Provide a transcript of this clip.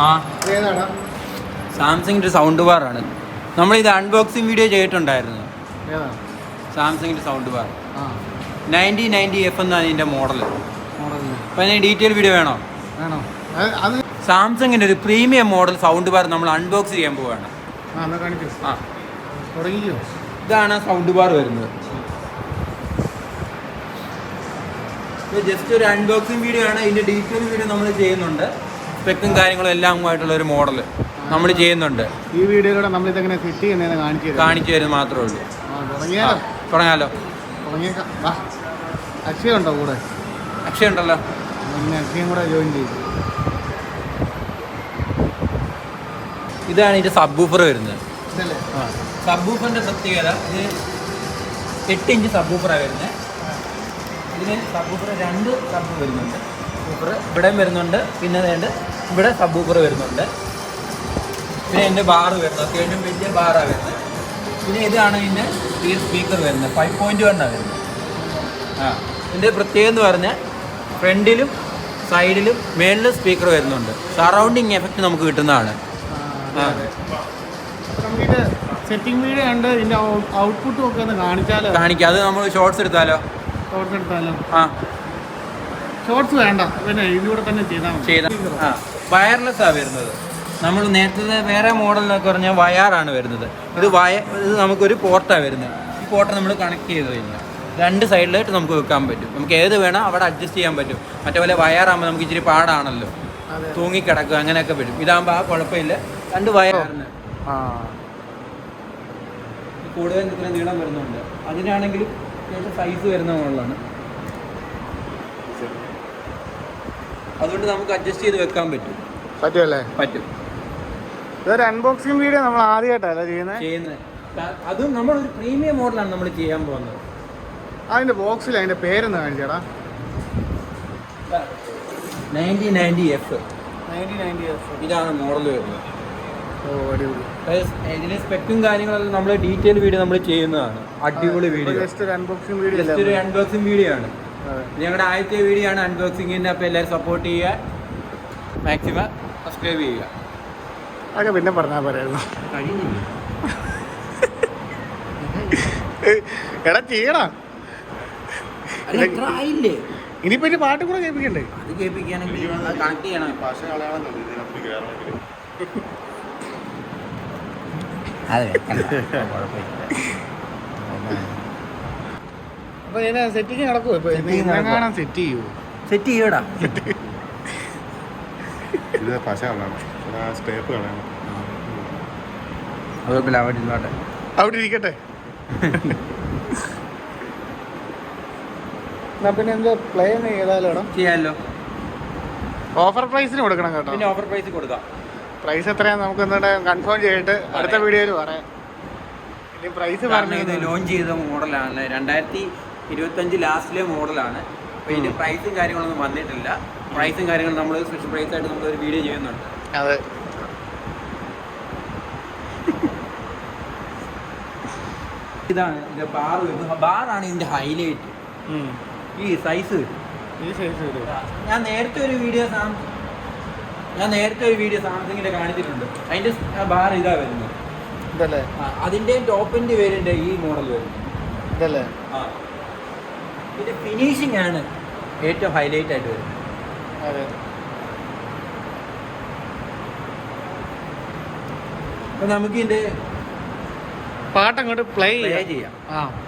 ആ. സാംസങ്ങിന്റെ sound bar ആണ്. ഇത് അൺബോക്സിങ് വീഡിയോ ചെയ്തിട്ടുണ്ടായിരുന്നു. സാംസങ്ങിന്റെ സാംസങ്ങിന്റെ sound bar ninety ninety F എന്നാണ് ഇതിന്റെ മോഡൽ അപ്പൊ അതിന് ഡീറ്റെയിൽ വീഡിയോ വേണോ? സാംസങ്ങിന്റെ ഒരു പ്രീമിയം മോഡൽ സൗണ്ട് ബാർ നമ്മൾ അൺബോക്സ് ചെയ്യാൻ പോവുകയാണ് ആ ഇതാണ് സൗണ്ട് ബാർ വരുന്നത്. ഇത് ജസ്റ്റ് ഒരു അൺബോക്സിങ് വീഡിയോ ആണ്. ഇതിന്റെ ഡീറ്റെയിൽ വീഡിയോ നമ്മൾ ചെയ്യുന്നുണ്ട്. സ്പെക്കും കാര്യങ്ങളും എല്ലാം ആയിട്ടുള്ള ഒരു മോഡൽ നമ്മൾ ചെയ്യുന്നുണ്ട്. ഈ വീഡിയോയിലൂടെ നമ്മൾ ഇതെങ്ങനെ സെറ്റ് ചെയ്യുന്നതെന്ന് കാണിച്ചു കാണിച്ചു തരുന്നത് മാത്രമേ ഉള്ളൂ. തുടങ്ങിയാലോ? തുടങ്ങാലോ അക്ഷയ ഉണ്ടോ കൂടെ? അക്ഷയ ഉണ്ടല്ലോ. അക്ഷയം കൂടെ ജോയിൻ ചെയ്തു ഇതാണ് ഇതിന്റെ സബ്ബൂഫർ വരുന്നത്. ഇതല്ലേ? സബ് ബൂഫറിന്റെ പ്രത്യേകത ഇത് എട്ട് ഇഞ്ച് സബ് ബൂഫറാണ് വരുന്നത്. ഇതിന് സബ് ബൂഫർ രണ്ട് സബ് വരുന്നുണ്ട്. ബൂഫർ ഇവിടെ വരുന്നുണ്ട് പിന്നെ വേണ്ട ഇവിടെ സബ് ബൂഫർ വരുന്നുണ്ട്. പിന്നെ എന്റെ ബാർ വരുന്നത്. അത്യാവശ്യം വലിയ ബാറാണ് വരുന്നത്. പിന്നെ ഇതാണ് ഇതിന്റെ ഈ സ്പീക്കർ വരുന്നത്. ഫൈവ് പോയിന്റ് വണ്ണാണ് വരുന്നത്. ആ ഇതിന്റെ പ്രത്യേകം എന്ന് പറഞ്ഞാൽ ഫ്രണ്ടിലും സൈഡിലും മേളിലും സ്പീക്കർ വരുന്നുണ്ട്. സറൗണ്ടിങ് എഫക്റ്റ് നമുക്ക് കിട്ടുന്നതാണ്. സെറ്റിംഗ് വീഡിയോ ഉണ്ട്. ഇതിന്റെ ഔട്ട്പുട്ടും ഒക്കെ ഒന്ന് കാണിച്ചാലോ? കാണിക്കാം. അത് നമ്മൾ ഷോർട്സ് എടുത്താലോ? ആ. ഷോർട്സ് വേണ്ട. പിന്നെ ഇതിലൂടെ തന്നെ ചെയ്താൽ ആ. വരുന്നത്. നമ്മൾ നേരത്തെ വേറെ മോഡൽ മോഡലിനൊക്കെ പറഞ്ഞാൽ വയറാണ് വരുന്നത്. ഇത് വയ ഇത് നമുക്കൊരു പോർട്ടാണ് വരുന്നത്. ഈ പോർട്ട് നമ്മൾ കണക്ട് ചെയ്ത് കഴിഞ്ഞാൽ രണ്ട് സൈഡിലായിട്ട് നമുക്ക് വെക്കാൻ പറ്റും. നമുക്ക് ഏത് വേണം അവിടെ അഡ്ജസ്റ്റ് ചെയ്യാൻ പറ്റും. മറ്റേ പോലെ വയറാകുമ്പോൾ നമുക്ക് ഇച്ചിരി പാടാണല്ലോ. തൂങ്ങിക്കിടക്കുക അങ്ങനെയൊക്കെ വരും. ഇതാകുമ്പോൾ ആ കുഴപ്പമില്ല. രണ്ട് വയറാണ് ആ. കൂടുതൽ നീളം വരുന്നുണ്ട്. അതിനാണെങ്കിലും അത്യാവശ്യം സൈസ് വരുന്ന മോഡലാണ്. അതുകൊണ്ട് നമുക്ക് അഡ്ജസ്റ്റ് ചെയ്ത് വെക്കാൻ പറ്റും. പറ്റുമല്ലേ പറ്റും. ഇതൊരു അൺബോക്സിംഗ് വീഡിയോ നമ്മൾ ആദ്യമായിട്ടല്ല ചെയ്യുന്നത് ചെയ്യുന്നത് അതും നമ്മളൊരു പ്രീമിയം മോഡലാണ് നമ്മൾ ചെയ്യാൻ പോകുന്നത്. അതിന്റെ ബോക്സിൽ അതിന്റെ പേരൊന്ന് കാണിച്ചേടാ. നയന്റീൻ നയന്റി എഫ് ഇതാണ് മോഡൽ വരുന്നത്. ഇതിന് സ്പെക്കും കാര്യങ്ങളെല്ലാം നമ്മൾ ഡീറ്റെയിൽ വീഡിയോ നമ്മൾ ചെയ്യുന്നതാണ്. അടിപൊളി വീഡിയോ ജസ്റ്റ് ഒരു അൺബോക്സിംഗ് വീഡിയോ ജസ്റ്റ് ഒരു അൺബോക്സിംഗ് വീഡിയോ ആണ്. ഞങ്ങളുടെ ആദ്യത്തെ വീഡിയോ ആണ് അൺബോക്സിങ്ങിന്റെ അപ്പോൾ എല്ലാവരും സപ്പോർട്ട് ചെയ്യുക. മാക്സിമം സബ്സ്ക്രൈബ് ചെയ്യുക. അതൊക്കെ പിന്നെ പറഞ്ഞാൽ പറയായിരുന്നു എടാ ചെയ്യണം ഇനിയിപ്പോ ഒരു പാട്ട് കൂടെ കേൾപ്പിക്കണ്ടേ? അത് കേൾപ്പിക്കുകയാണെങ്കിൽ കണക്ട് ചെയ്യണം. ഭാഷ അതെ കുഴപ്പമില്ല അപ്പൊ ഞാൻ സെറ്റിങ് നടക്കുമോ ഇപ്പൊ Setting നടക്കുവാ. കാണാൻ സെറ്റ് ചെയ്യുമോ സെറ്റ് ചെയ്യടാ. ഇത് പശ കളയണം പിന്നെ ആ സ്റ്റേപ്പ് കളയണം കുഴപ്പമില്ല അവിടെ ഇരുന്നോട്ടെ. അവിടെ ഇരിക്കട്ടെ. എന്നാ പിന്നെ എന്തോ പ്ലേ ചെയ്താലോ ചെയ്യാമല്ലോ ഓഫർ പ്രൈസിന് കൊടുക്കണം കേട്ടോ. പിന്നെ ഓഫർ പ്രൈസ് കൊടുക്കാം. പ്രൈസ് എത്രയാന്ന് നമുക്ക് എന്നിട്ട് കൺഫേം ചെയ്തിട്ട് അടുത്ത വീഡിയോയിൽ പറയാം. ഇനി പ്രൈസ് പറഞ്ഞു ഇത് ലോഞ്ച് ചെയ്ത മോഡലാണ്. രണ്ടായിരത്തി ഇരുപത്തഞ്ച് ലാസ്റ്റിലെ മോഡലാണ്. അപ്പോൾ ഇതിന് പ്രൈസും കാര്യങ്ങളൊന്നും വന്നിട്ടില്ല. പ്രൈസും കാര്യങ്ങളും നമ്മൾ സ്പെഷ്യൽ പ്രൈസ് ആയിട്ട് നമ്മൾ ഒരു വീഡിയോ ചെയ്യുന്നുണ്ട്. അതെ. ഇതാണ് ഇതിന്റെ ബാർ ബാറാണ് ഇതിന്റെ ഹൈലൈറ്റ് ഈ സൈസ് ഈ സൈസ് ഞാൻ നേരത്തെ ഒരു വീഡിയോ ഞാൻ നേരത്തെ ഒരു വീഡിയോ സാംസങ്ങിന്റെ കാണിച്ചിട്ടുണ്ട്. അതിന്റെ ബാർ ഇതാ വരുന്നത്. ഇതല്ലേ? അതിന്റെ ടോപ്പിന്റെ പേരിന്റെ ഈ മോഡൽ വരുന്നത്. ഇതല്ലേ? ഇതിന്റെ ഫിനിഷിംഗ് ആണ് ഏറ്റവും ഹൈലൈറ്റ് ആയിട്ട് വരുന്നത്. അതെ. നമുക്ക് ഇതിന്റെ പാട്ട് അങ്ങോട്ട് പ്ലേ പ്ലേ ചെയ്യാം. ചെയ്യാം. ആ.